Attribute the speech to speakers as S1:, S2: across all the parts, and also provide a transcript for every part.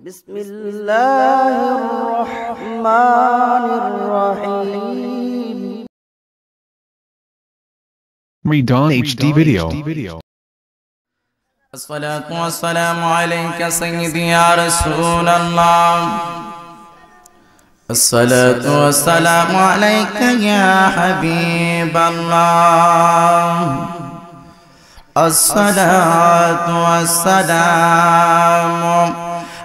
S1: بسم الله الرحمن الرحيم.
S2: Redon HD video.
S3: الصلاة والسلام عليك سيدي يا رسول الله. الصلاة والسلام عليك يا حبيب الله. الصلاة والسلام.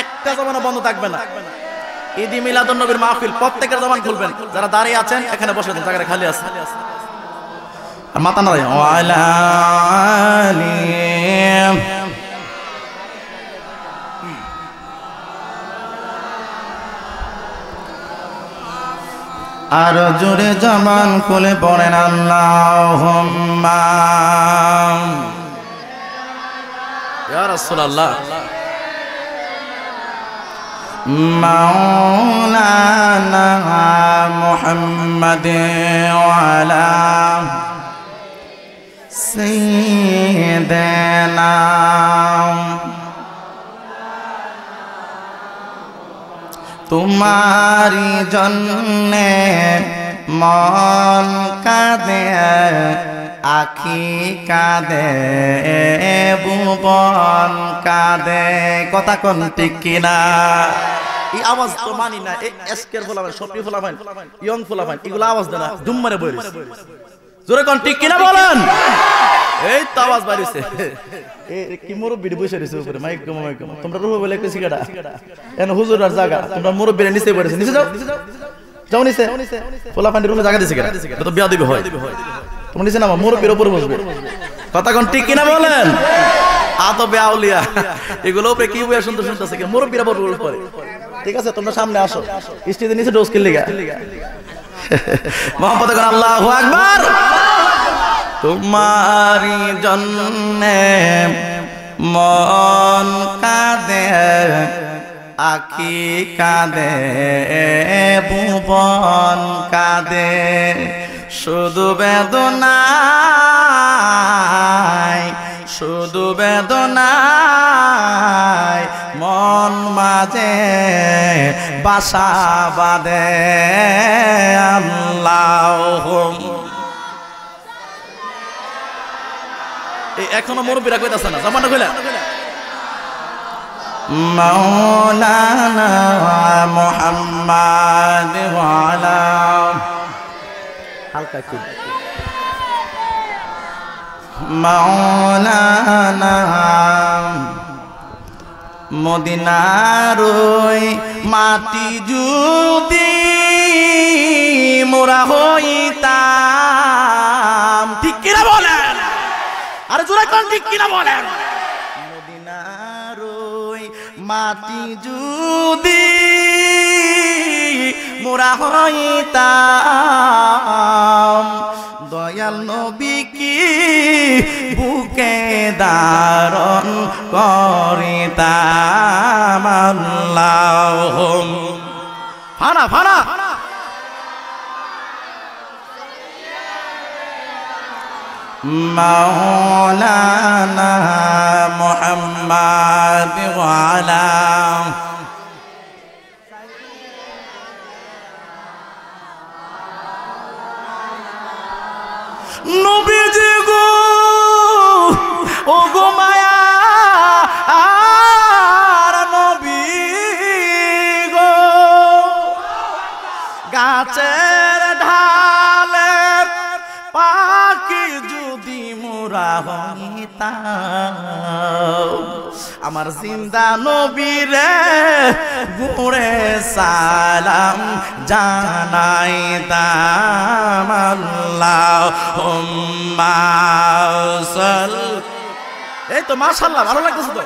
S3: একটা জমানা বন্ধ থাকবে না। ঈদি মিলাদুন নবীর মাহফিল প্রত্যেকের জমান খুলবেন যারা দাঁড়িয়ে আছেন, এখানে বসে আছেন, জায়গাটা খালি আছে। আর মাথা না ওয়ালা আর জোরে জমান খুলে পড়েন আল্লাহ রাসূলুল্লাহ। মাওলানা মুহাম্মদ ওয়ালা তোমারি জন্যে মন কাঁদে, আখি কাঁদে, ভুবন কাঁদে। কথা কোন ঠিক কিনা? এই আওয়াজ তো মানি না, এই এসকের ফোলাবেন সপি ফোলাবেন ইয়ং ফোলাবেন এগুলো আওয়াজ দেয় না দুম মারে বই জোরে কোন ঠিক কিনা বলেন? এই তো আওয়াজ বাড়িছে। এ কি মুরব্বি বসে রয়েছে উপরে? মাইক কমা মাইক কমা। তোমরা রুহ বলে হুজুর আর জায়গা তোমরা মুরব্বিরা নিচে পড়েছে। নিচে যাও। যাও নিচে। ফোলা পান্ডি রুমে জায়গা দিছে কেডা? এটা তো বিয়া দিবে হয়। তোমরা নিচে নামা মুরব্বির উপরে বসবে। কথা কোন ঠিক কিনা বলেন? আতো বেআউলিয়া এগুলো উপরে কি বইয়া সুন্দর শুনতেছে কি? মুরব্বিরা বড় উপরে ঠিক আছে তোমরা সামনে আসো। স্টেজের নিচে ডোজ কিনলে গা মোহাম্মদ আল্লাহু আকবার। তোমারি জন্যে মন কাঁদে, আখি কাঁদে, ভুবন কাঁদে, শুধু বেদনায় শুধু বেদনায় মন মাঝে বাসা বাদে আল্লাহ এখনও মুরব্বীরা আছে না জামানা কইলা মাওলানা মুহাম্মাদ ওয়ালা হালকা মাওলানা মাটি যদি মোরা হই জোরে কোন ঠিক কিনা বলেন? মদিনার ওই মাটি যদি মোরা হইতাম দয়াল নবী কি বুকে দারণ করিতাম। আল্লাহ ফানা ফানা مولانا محمد وعلى জিন্দা নবীরে গুড়ে সালাম জানাইতাম আল্লাহ এই তো মাশাল্লাহ ভালো লাগতেছে তো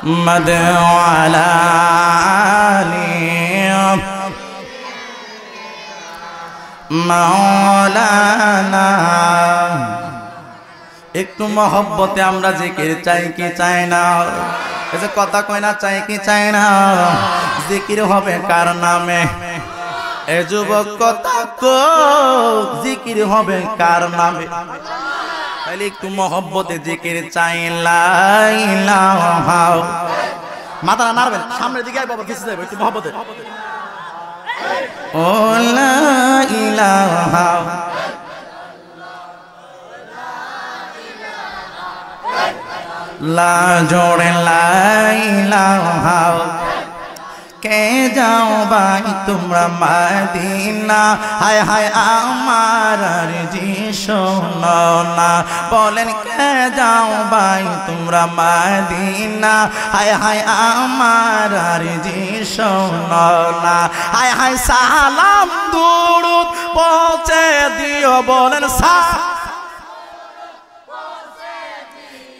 S3: محمد وعلى মাওলানা। একটু মহব্বতে আমরা জিকির চাই কি চাই না? যে কথা কয় না, চাই কি চাই না? জিকির হবে কার নামে? এ যুবক কথা কো জিকির হবে কার নামে? তাহলে একটু মহব্বতে জিকির চাই লাইলাহা মাথা নাড়বেন, সামনের দিকে বাবা কিছু যাবে একটু মহব্বতে। ও লা ইলাহা লা জোড়ে লা ইলাহা কে যাও ভাই, তোমরা মাদিনা। হায় হায় আমার আর জি শোনো না। বলেন কে যাও ভাই, তোমরা মাদিনা। হায় হায় আমার আর জি শোনো না। হায় হায় সালাম দুরুদ পৌঁছে দিও, বলেন সা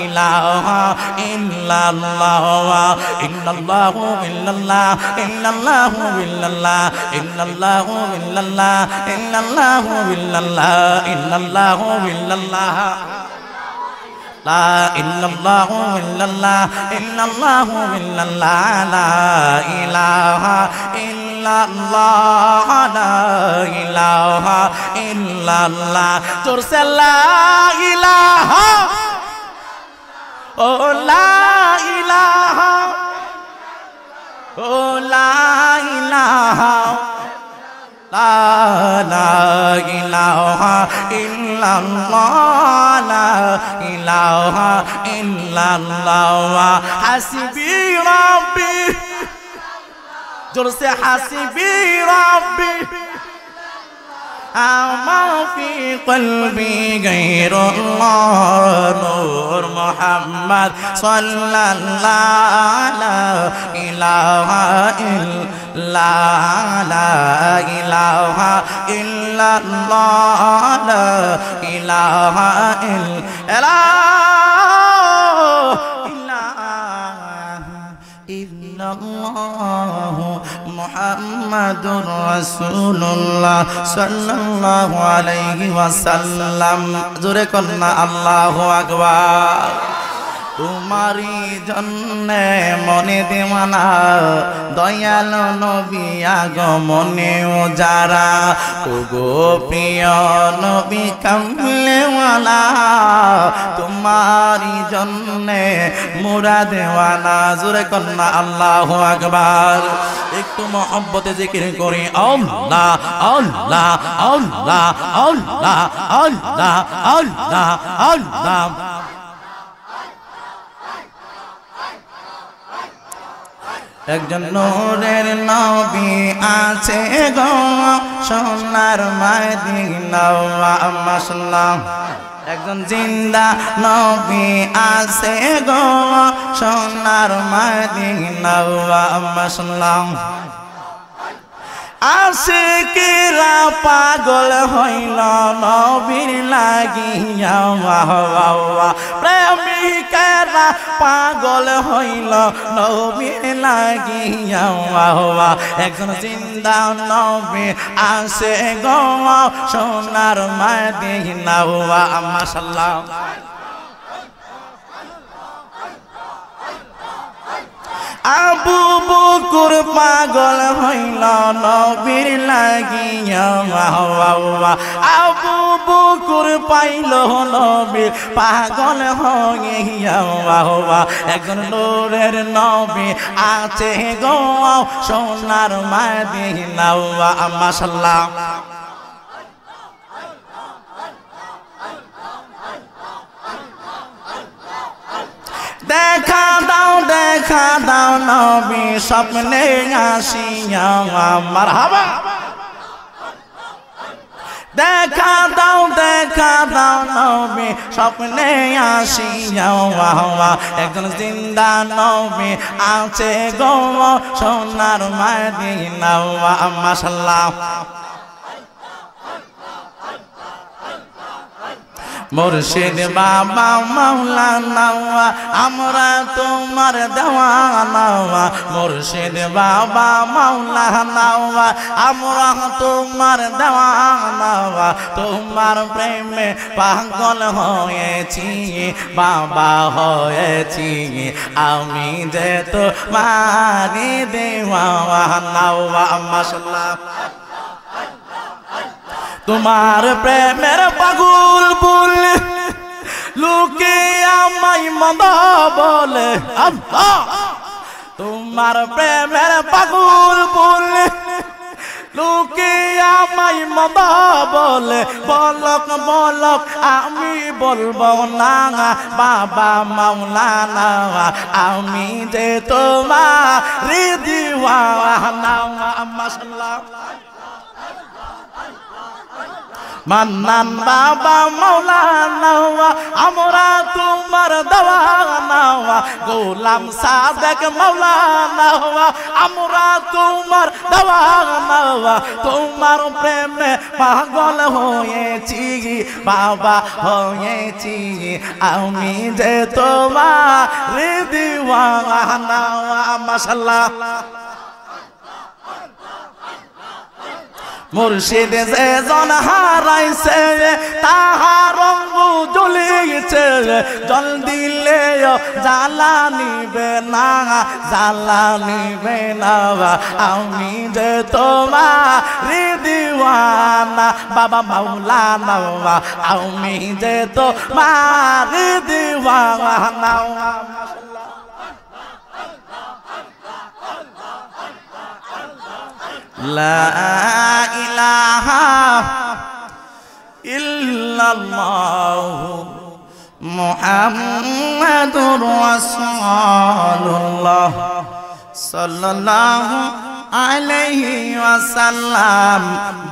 S3: ইলাহা ইল্লাল্লাহ ইল্লাল্লাহু ইল্লাল্লাহ ইল্লাল্লাহু ইল্লাল্লাহ ইল্লাল্লাহু ইল্লাল্লাহ ইল্লাল্লাহু ইল্লাল্লাহ ইল্লাল্লাহু ইল্লাল্লাহ লা ইল্লাল্লাহু ইল্লাল্লাহ ইল্লাল্লাহু ইল্লাল্লাহ লা ইলাহা ইল্লাল্লাহ লা ইলাহা ইল্লাল্লাহ জোরসে লা ইলাহা ও লা ইলাহা, ও লা ইলাহা, লা লা ইলাহা ইল্লাল্লাহ, লা ইলাহা ইল্লাল্লাহ, হাসবি রাব্বি, জোরসে হাসবি রাব্বি। أما في قلبي غير الله نور محمد صلى الله لا إله إلا لا إله إلا الله لا إله إلا إلا মুহাম্মাদুর রাসূলুল্লাহ সাল্লাল্লাহু আলাইহি ওয়াসাল্লাম জোরে কন্যা আল্লাহু আকবার। তোমারই জন্যে মনে দেওয়ানা, দয়াল নবী আগমনে ও যারা ও গো প্রিয় নবী কামলেওয়ালা, তোমারই জন্যে মুরা দেওয়ানা, জোরে কন্যা আল্লাহ আকবার। একটু মহব্বতে জিকির করি, আল্লাহ আল্লাহ আল্লাহ আল্লাহ আল্লাহ আল্লাহ আল্লাহ। একজন নূরের নবী আছে গো, সোনার মাদিনা মাসলাম একজন জিন্দা নবী আছে গো, সোনার মাদিনা মাসলাম আশিকেরা পাগল হইল নবীর লাগিয়া প্রেমিকেরা পাগল হইল নবীর লাগিয়া একজন জিন্দা নবী আসে গো, সোনার মাদিনা মাশাল্লাহ আবু বকুর পাগল হইল, নবীর লাগিয়া আবু বকুর পাইল, নবীর পাগল হইয়া একজন লোরের নবী আছে গো, সোনার মাদিনা মাশাল্লাহ দেখা দেখা দাও নবী, স্বপ্নে আসিয়া দেখা দাও দেখা দাও নবী, স্বপ্নে বাবা একজন জিন্দা নবী আছে গো, সোনার মাদিনা মাশাল্লাহ মুর্শিদ বাবা, মাওলানা, আমরা তোমার দেওয়ানা। মুর্শিদ বাবা, মাওলানা, আমরা তোমার দেওয়ানা। তোমার প্রেমে পাগল হয়েছি, বাবা হয়েছি। আমি যে তো মারি দেওয়ানা মাশাল্লাহ তোমার প্রেমের পাগুল ফুল। লুকে আমায় মদ বলে তোমার প্রেমের পাগুল ফুল। লুকে আমায় মদ বলে, বলক বলক, আমি বলব না বাবা মাওলানা, আমি যে তোমার দিওয়ানা মাশাল্লাহ মান্নান বাবা মৌলানা আমরা তোমার দেওয়ানা গোলাম সাদেক মৌলানা আমরা তোমার দেওয়ানা তোমার প্রেমে পাগল হয়েছি, বাবা হয়েছি। আমি যে তোমার দিওয়ানা মাশাল্লাহ মুর্শিদ যে জন হারাইছে, তাহার রঙ্গ জ্বলিয়েছে। জল দিলে জ্বালা নিবে না, জ্বালা নিবে না। আমি যে তোমার দিওয়ানা, বাবা মাওলানা, আমি যে তোমার দিওয়ানা। লা ইলাহা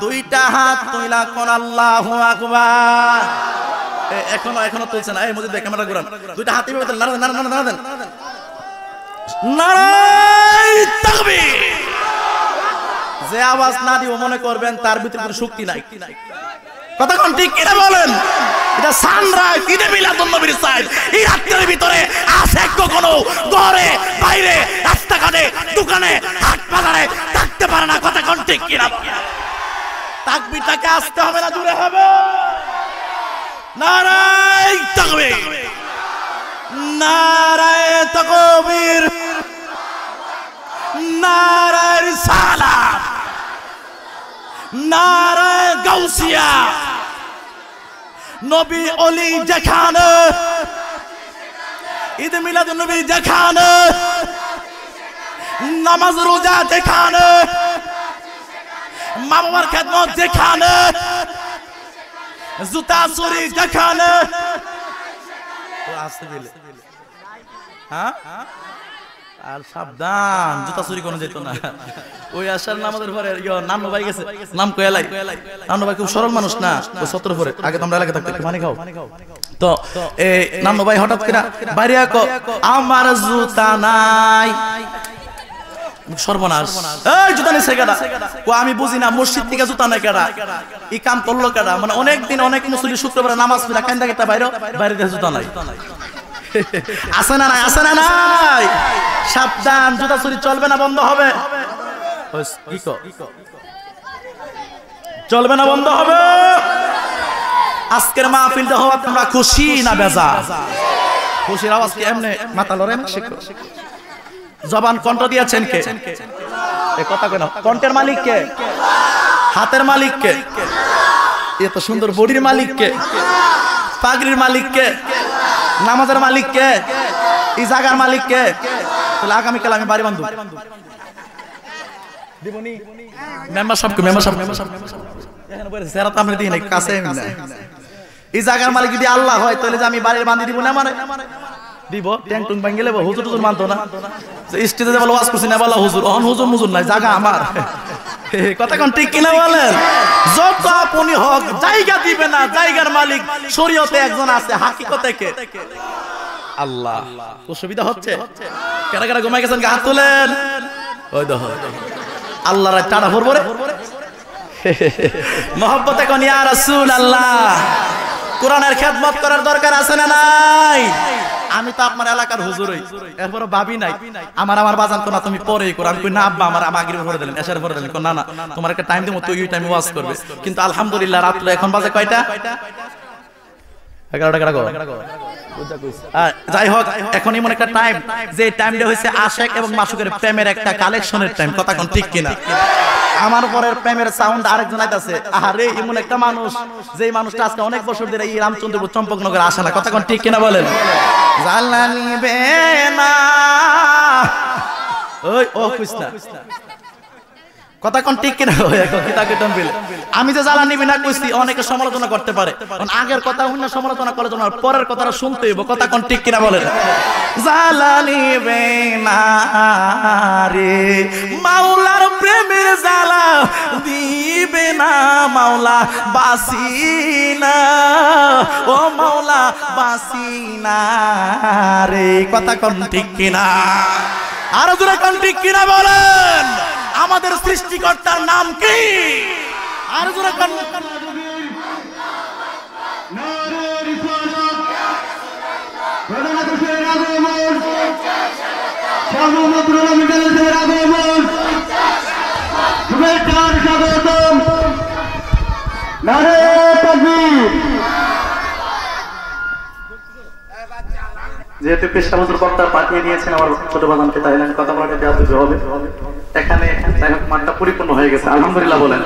S3: দুইটা হাত তুইলা কোন আল্লাহ আকবার। এখনও এখনও তুলছেন এই মধ্যে ভাই ক্যামেরা ঘুরান। দুইটা হাতে এভাবে নাড়া নাড়া নাড়া নাড়া যে আওয়াজ না দিব মনে করবেন তার ভিতরে কোনো শক্তি নাই। কতক্ষণ ঠিক কিনা বলেন? এটা সাইড। এই ভিতরে কখনো ঘরে, বাইরে, রাস্তাঘাটে, দোকানে, হাট বাজারে থাকতে পারে না। ঠিক কিনা? আসতে হবে না, দূরে হবে। নারাই তাকবীর। নারায় তাকবীর। নারায় সালাম নারায় গাউসিয়া। নবী অলি যেখানে, ঈদ মিলাদ নবী যেখানে, নামাজ রোজা যেখানে মা বাবার খেদমত যেখানে, জুতা চুরি যেখানে। হ্যাঁ? আর সাবধান, জুতা চুরি কোনো যেত না। ওই আসার না আমাদের ঘরে নাম ভাই গেছে। নাম কয়ালাই নাম ভাই খুব সরল মানুষ না, ও সতেরো পরে আগে তোমরা এলাকা থাকতে পানি খাও। তো এই নাম ভাই হঠাৎ করে, বাইরে আকো আমার জুতা নাই। সর্বনাশ। জুতা নেই কেডা? ও আমি বুঝি না, মসজিদ থেকে জুতা নাই কেডা? ই কাম করল কেডা? মানে শুক্রবার নামাজ বাইরে জুতা নাই। আছে না নাই? আছে না নাই? সাবধান জুতা চুরি চলবে না বন্ধ হবে। চলবে না বন্ধ হবে। আজকের মাহফিলটা হওয়া তোমরা খুশি না বেজা খুশির আওয়াজ কি এমনি মাথা লড়ে না? জবান কণ্ঠ দিয়েছেন কে? এ কথা কেন কণ্ঠের মালিক কে? হাতের মালিক কে? এত সুন্দর বডির মালিক কে? পাগড়ির মালিক কে? নামাজের মালিক কে এই জায়গার মালিক কে তাহলে আগামীকাল আমি বাড়ি বান্ধব। এই মালিক যদি আল্লাহ হয় তাহলে যে আমি বাড়ির বান্ধি দিব না মানে দিব ট্যাং টুং ভাঙ্গি লেবো হুজুর টুজুর মানতো না। স্টেজে বলো ওয়াজ করছি না বলো হুজুর অহন হুজুর মুজুর নাই জায়গা আমার। কথা কোন ঠিক কিনা বলেন? যত আপনি হক, জায়গা দিবে না, জায়গার মালিক, শরীয়তে একজন আছে, হাকিকতে কে? আল্লাহ, অসুবিধা হচ্ছে? কেন কেন ঘুমাই গেছেন হাত তুলেন? ওই দেখো আল্লাহ টানা ভরবরে মহব্বত এখন, ইয়া রাসূল আল্লাহ কোরআনের খেদমত করার দরকার আছে না নাই? আমি তো আপনার এলাকার হুজুরই। এরপরে ভাবি নাই। আমার আমার বাজান তো না, তুমি পরে কোরআন কই, না আব্বা, আমার আমাগির ভরে দিলেন এসার ভরে দিলেন। না না, তোমার একটা টাইম দেবো তুই ওই টাইমে ওয়াজ করবে। কিন্তু আলহামদুলিল্লাহ রাত্রে এখন বাজে কয়টা? এগারোটা এগারো আহ, যাই হোক এখন এমন একটা টাইম যে টাইমটা হয়েছে আশেক এবং মাসুকের প্রেমের একটা কালেকশনের টাইম কথা ঠিক কিনা? আমার পরের প্রেমের সাউন্ড আরেকজন আইতাছে আরে এমন একটা মানুষ যে মানুষটা আজকে অনেক বছর ধরে এই রামচন্দ্রপুর চম্পকনগর আসে না কথা কোন ঠিক কিনা বলেন? জালানিবে না ওই ও কৃষ্ণা। কথা কোন আমি অনেকে সমালোচনা করতে পারে। আগের কথা সমালোচনা করে পরের কথাটা শুনতে রে, মাওলার প্রেমের জ্বালা দিবে না মাওলা, বাসি না। ও মাওলা, বাসি না রে। কথা কোন ঠিক কিনা? আরও দূরে কোন ঠিক কিনা বলেন? আমাদের সৃষ্টিকর্তার নাম কি? আর জোরে কোন যেহেতু পেশা বক্তা পাঠিয়ে দিয়েছেন আমার ছোট বাগানকে তাই কথা বলাটা দেওয়া হবে। এখানে যাই হোক, মাঠটা পরিপূর্ণ হয়ে গেছে, আলহামদুলিল্লাহ বলেন।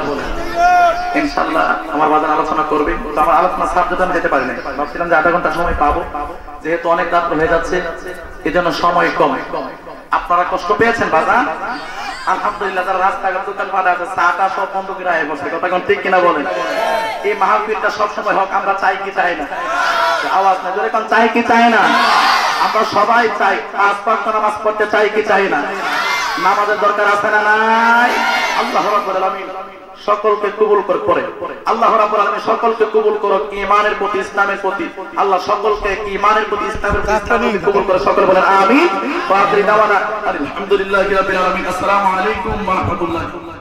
S3: আপনারা কষ্ট পেয়েছেন বাজার আলহামদুলিল্লাহ, যারা রাস্তাঘাট, দোকান পাড়া আছে চাটা সব বসে। কথা ঠিক কিনা বলেন? এই মাহফিলটা সবসময় হোক, আমরা চাই কি চাই না? আওয়াজ না চাই কি চাই না? আমরা সবাই চাই পাঁচ পাঁচ নামাজ পড়তে চাই কি চাই না? নামাজের দরকার আছে না নাই? আল্লাহ রাব্বুল আলামিন সকলকে কবুল করে পড়ে। আল্লাহ রাব্বুল আলামিন সকলকে কবুল করো ঈমানের প্রতি ইসলামের প্রতি। আল্লাহ সকলকে ঈমানের প্রতি ইসলামের প্রতি ইসলামের প্রতি কবুল করে সকলে বলেন আমিন। ওয়া আখিরি দাওয়ানা আলহামদুলিল্লাহি রাব্বিল আলামিন। আসসালামু আলাইকুম ওয়া রাহমাতুল্লাহ।